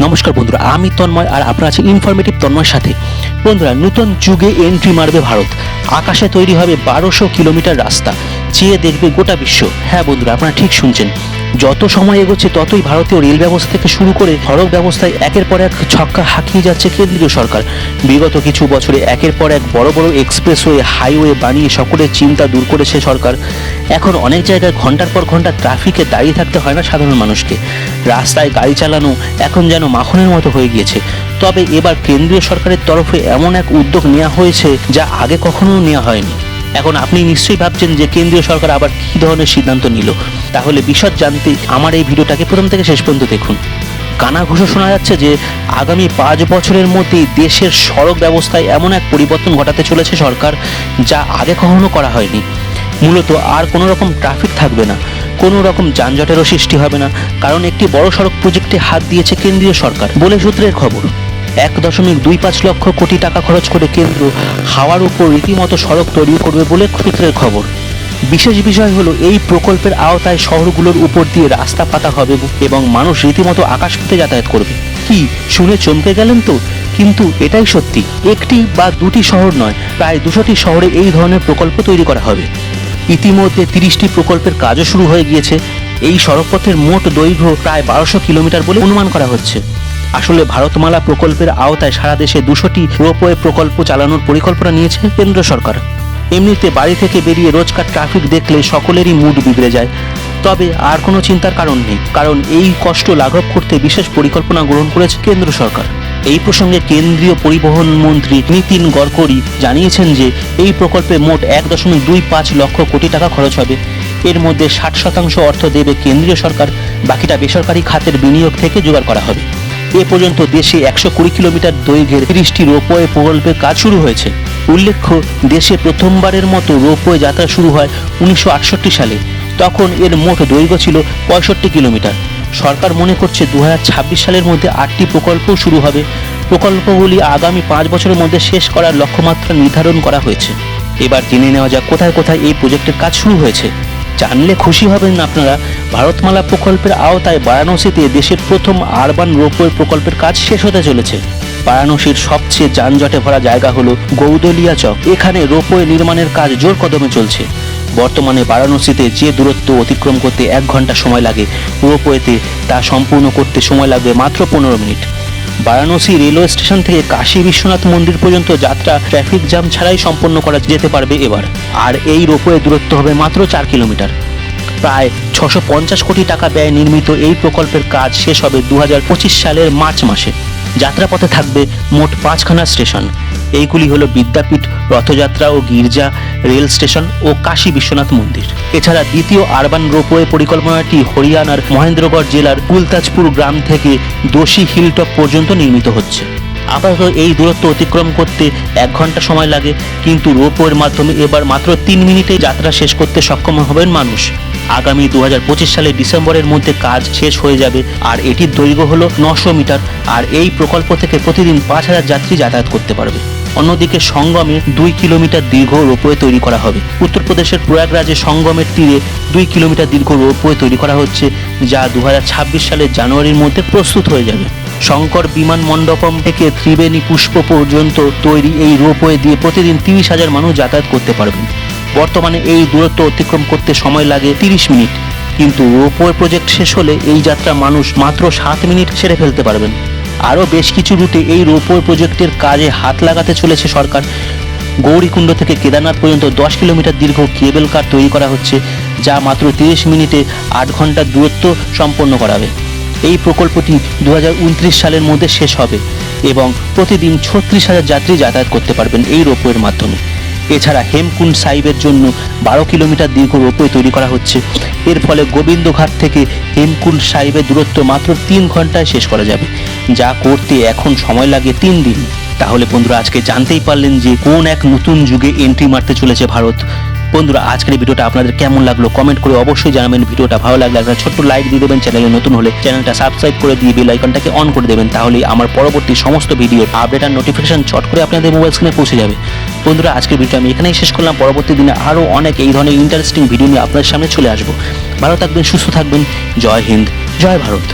নমস্কার বন্ধুরা, আমি তন্ময় আর আপনারা আছেন ইনফরমেটিভ তন্ময়ের সাথে। বন্ধুরা, নতুন যুগে এন্ট্রি মারবে ভারত। আকাশে তৈরি হবে বারোশো কিলোমিটার রাস্তা। চেয়ে দেখবে গোটা বিশ্ব। হ্যাঁ বন্ধুরা, আপনারা ঠিক শুনছেন। যত সময় এগোচ্ছে, ততই ভারতীয় রেল ব্যবস্থা থেকে শুরু করে সড়ক ব্যবস্থায় একের পর এক ছক্কা হাঁকিয়ে যাচ্ছে কেন্দ্রীয় সরকার। বিগত কিছু বছরে একের পর এক বড় বড় এক্সপ্রেসওয়ে হাইওয়ে বানিয়ে সকলের চিন্তা দূর করেছে সরকার। এখন অনেক জায়গায় ঘণ্টার পর ঘণ্টা ট্রাফিকে দাঁড়িয়ে থাকতে হয় না সাধারণ মানুষকে। রাস্তায় গাড়ি চালানো এখন যেন মাখনের মতো হয়ে গিয়েছে। তবে এবার কেন্দ্রীয় সরকারের তরফে এমন এক উদ্যোগ নেওয়া হয়েছে যা আগে কখনো নেওয়া হয়নি। এখন আপনি নিশ্চয়ই ভাবছেন যে কেন্দ্রীয় সরকার আবার কী ধরনের সিদ্ধান্ত নিল। তাহলে বিশদ জানতে আমার এই ভিডিওটাকে প্রথম থেকে শেষ পর্যন্ত দেখুন। কানা ঘুষো শোনা যাচ্ছে যে আগামী পাঁচ বছরের মধ্যেই দেশের সড়ক ব্যবস্থায় এমন এক পরিবর্তন ঘটাতে চলেছে সরকার, যা আগে কখনো করা হয়নি। মূলত আর কোনো রকম ট্রাফিক থাকবে না, কোনো রকম যানজটেরও সৃষ্টি হবে না, কারণ একটি বড় সড়ক প্রজেক্টে হাত দিয়েছে কেন্দ্রীয় সরকার, বলে সূত্রের খবর। এক দশমিক দুই পাঁচ লক্ষ কোটি টাকা খরচ করে কেন্দ্র হাওয়ার উপর রীতিমতো সড়ক তৈরি করবে বলে সূত্রের খবর। বিশেষ বিষয় হলো, এই প্রকল্পের আওতায় শহরগুলোর উপর দিয়ে রাস্তা পাতা হবে এবং মানুষ রীতিমতো আকাশ আকাশপথে যাতায়াত করবে। কি, শুনে চমকে গেলেন তো? কিন্তু এটাই সত্যি, একটি বা দুটি শহর নয়, প্রায় দুশোটি শহরে এই ধরনের প্রকল্প তৈরি করা হবে। ইতিমধ্যে তিরিশটি প্রকল্পের কাজও শুরু হয়ে গিয়েছে। এই সড়কপথের মোট দৈর্ঘ্য প্রায় বারোশো কিলোমিটার বলে অনুমান করা হচ্ছে। আসলে ভারতমালা প্রকল্পের আওতায় সারা দেশে দুশোটি রোপওয়ে প্রকল্প চালানোর পরিকল্পনা নিয়েছে কেন্দ্র সরকার। এমনিতে বাড়ি থেকে বেরিয়ে রোজকার ট্রাফিক দেখলে সকলেরই মুড বিগড়ে যায়। তবে আর কোনো চিন্তার কারণ নেই, কারণ এই কষ্ট লাঘব করতে বিশেষ পরিকল্পনা গ্রহণ করেছে কেন্দ্র সরকার। এই প্রসঙ্গে কেন্দ্রীয় পরিবহন মন্ত্রী নীতিন গডকরি জানিয়েছেন যে, এই প্রকল্পে মোট এক দশমিক দুই পাঁচ লক্ষ কোটি টাকা খরচ হবে। এর মধ্যে ষাট শতাংশ অর্থ দেবে কেন্দ্রীয় সরকার, বাকিটা বেসরকারি খাতের বিনিয়োগ থেকে জোগাড় করা হবে। এ পর্যন্ত দেশে একশো কুড়ি কিলোমিটার দৈর্ঘ্যের তিরিশটি রোপওয়ে প্রকল্পের কাজ শুরু হয়েছে। উল্লেখ্য, দেশে প্রথমবারের মতো রোপওয়ে যাত্রা শুরু হয় উনিশশো আটষট্টি সালে। তখন এর মোট দৈর্ঘ্য ছিল পঁয়ষট্টি কিলোমিটার। সরকার মনে করছে দু হাজার ছাব্বিশ সালের মধ্যে আটটি প্রকল্পও শুরু হবে। প্রকল্পগুলি আগামী পাঁচ বছরের মধ্যে শেষ করার লক্ষ্যমাত্রা নির্ধারণ করা হয়েছে। এবার জেনে নেওয়া যাক কোথায় কোথায় এই প্রজেক্টের কাজ শুরু হয়েছে। জানলে খুশি হবেন আপনারা। ভারতমালা প্রকল্পের আওতায় বারাণসীতে দেশের প্রথম আরবান রোপওয়ে প্রকল্পের কাজ শেষ হতে চলেছে। বারাণসীর সবচেয়ে যানজটে ভরা জায়গা হলো গৌদলিয়া চক। এখানে রোপওয়ে নির্মাণের কাজ জোর কদমে চলছে। বর্তমানে বারাণসীতে যে দূরত্ব অতিক্রম করতে এক ঘণ্টা সময় লাগে, রোপওয়েতে তা সম্পূর্ণ করতে সময় লাগবে মাত্র পনেরো মিনিট। বারাণসী রেলওয়ে স্টেশন থেকে কাশী বিশ্বনাথ মন্দির পর্যন্ত যাত্রা ট্রাফিক জ্যাম ছাড়াই সম্পন্ন করা যেতে পারবে এবার। আর এই রোপওয়ে দূরত্ব হবে মাত্র চার কিলোমিটার। প্রায় ছশো পঞ্চাশ কোটি টাকা ব্যয় নির্মিত এই প্রকল্পের কাজ শেষ হবে দু হাজার পঁচিশ সালের মার্চ মাসে। যাত্রাপথে থাকবে মোট পাঁচখানা স্টেশন। এইগুলি হলো বিদ্যাপীঠ, রথযাত্রা ও গির্জা, রেল স্টেশন ও কাশী বিশ্বনাথ মন্দির। এছাড়া দ্বিতীয় আরবান রোপওয়ে পরিকল্পনাটি হরিয়ানার মহেন্দ্রগড় জেলার কুলতাজপুর গ্রাম থেকে দোষী হিলটপ পর্যন্ত নির্মিত হচ্ছে। আপাতত এই দূরত্ব অতিক্রম করতে এক ঘণ্টা সময় লাগে, কিন্তু রোপওয়ের মাধ্যমে এবার মাত্র তিন মিনিটে যাত্রা শেষ করতে সক্ষম হবেন মানুষ। আগামী দু সালে ডিসেম্বরের মধ্যে কাজ শেষ হয়ে যাবে, আর এটির দৈর্ঘ্য হলো নশো মিটার, আর এই প্রকল্প থেকে প্রতিদিন পাঁচ হাজার যাত্রী যাতায়াত করতে পারবে। অন্যদিকে সঙ্গমে দুই কিলোমিটার দীর্ঘ রোপওয়ে তৈরি করা হবে। উত্তরপ্রদেশের প্রয়াগরাজে সঙ্গমের তীরে দুই কিলোমিটার দীর্ঘ রোপওয়ে তৈরি করা হচ্ছে, যা দু সালের জানুয়ারির মধ্যে প্রস্তুত হয়ে যাবে। শঙ্কর বিমান মণ্ডপম থেকে ত্রিবেণী পুষ্প পর্যন্ত তৈরি এই রোপওয়ে দিয়ে প্রতিদিন তিরিশ হাজার মানুষ যাতায়াত করতে পারবেন। বর্তমানে এই দূরত্ব অতিক্রম করতে সময় লাগে তিরিশ মিনিট। কিন্তু রোপওয়ে প্রজেক্ট শেষ হলে এই যাত্রা মানুষ মাত্র সাত মিনিট সেরে ফেলতে পারবেন। আরও বেশ কিছু রুটে এই রোপওয়ে প্রজেক্টের কাজে হাত লাগাতে চলেছে সরকার। গৌরীকুণ্ড থেকে কেদারনাথ পর্যন্ত দশ কিলোমিটার দীর্ঘ কেবল কার তৈরি করা হচ্ছে, যা মাত্র তিরিশ মিনিটে আট ঘণ্টার দূরত্ব সম্পন্ন করাবে। এই প্রকল্পটি দু হাজার উনত্রিশ সালের মধ্যে শেষ হবে এবং প্রতিদিন ছত্রিশ হাজার যাত্রী যাতায়াত করতে পারবেন এই রোপওয়ের মাধ্যমে। এছাড়া হেমকুণ্ড সাহিবের জন্য বারো কিলোমিটার দীর্ঘ রোপওয়ে তৈরি করা হচ্ছে। এর ফলে গোবিন্দঘাট থেকে হেমকুণ্ড সাহিবের দূরত্ব মাত্র তিন ঘন্টায় শেষ করা যাবে। যা করতে এখন সময় লাগে তিন দিন। তাহলে বন্ধুরা, আজকে জানতেই পারলেন যে কোন এক নতুন যুগে এন্ট্রি মারতে চলেছে ভারত। বন্ধুরা, আজকের ভিডিওটা আপনাদের কেমন লাগল? কমেন্ট করে অবশ্যই জানাবেন। ভিডিওটা ভালো লাগলে একটা ছোট্ট লাইক দিয়ে দেবেন। চ্যানেলে নতুন হলে চ্যানেলটা সাবস্ক্রাইব করে দিয়ে বেল আইকনটাকে অন করে দেবেন। তাহলেই আমার পরবর্তী সমস্ত ভিডিওর আপডেট আর নোটিফিকেশন চট করে আপনাদের মোবাইল স্ক্রিনে পৌঁছে যাবে। বন্ধুরা, আজকের ভিডিও আমি এখানেই শেষ করলাম। পরবর্তী দিনে আরও অনেক এই ধরনের ইন্টারেস্টিং ভিডিও নিয়ে আপনাদের সামনে চলে আসব। ভালো থাকবেন, সুস্থ থাকবেন। জয় হিন্দ, জয় ভারত।